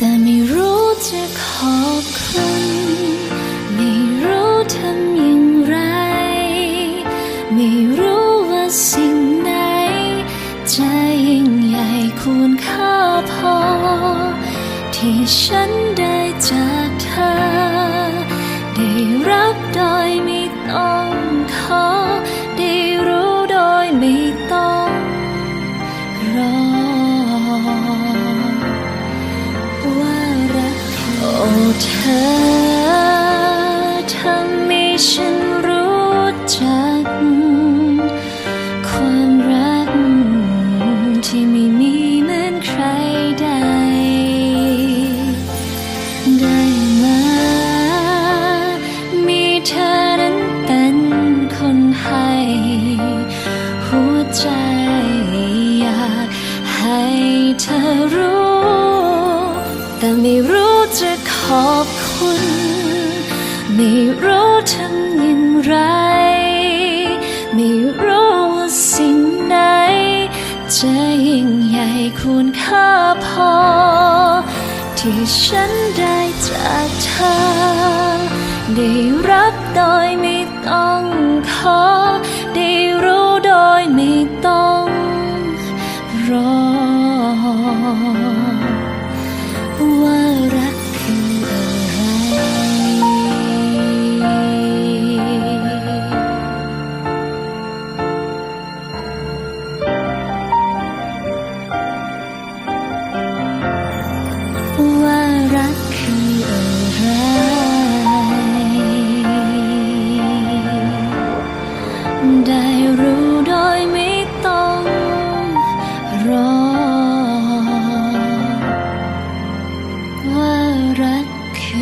แต่ไม่รู้จะขอบคุณ ไม่รู้ทำอย่างไร ไม่รู้ว่าสิ่งไหนจะยิ่งใหญ่ควรค่าพอ ที่ฉันได้จากเธอ เธอทำให้ฉันรู้จัก ความรักที่ไม่มีเหมือนใครใด ได้มา มีเธอนั้นเป็นคนให้หัวใจอยากให้เธอรู้ แต่ไม่รู้จะขอบคุณ ไม่รู้ทำอย่างไร ไม่รู้ว่าสิ่งไหนจะยิ่งใหญ่ควรค่าพอ ที่ฉันได้จากเธอ ได้รับโดยไม่ต้องขอ 그렇게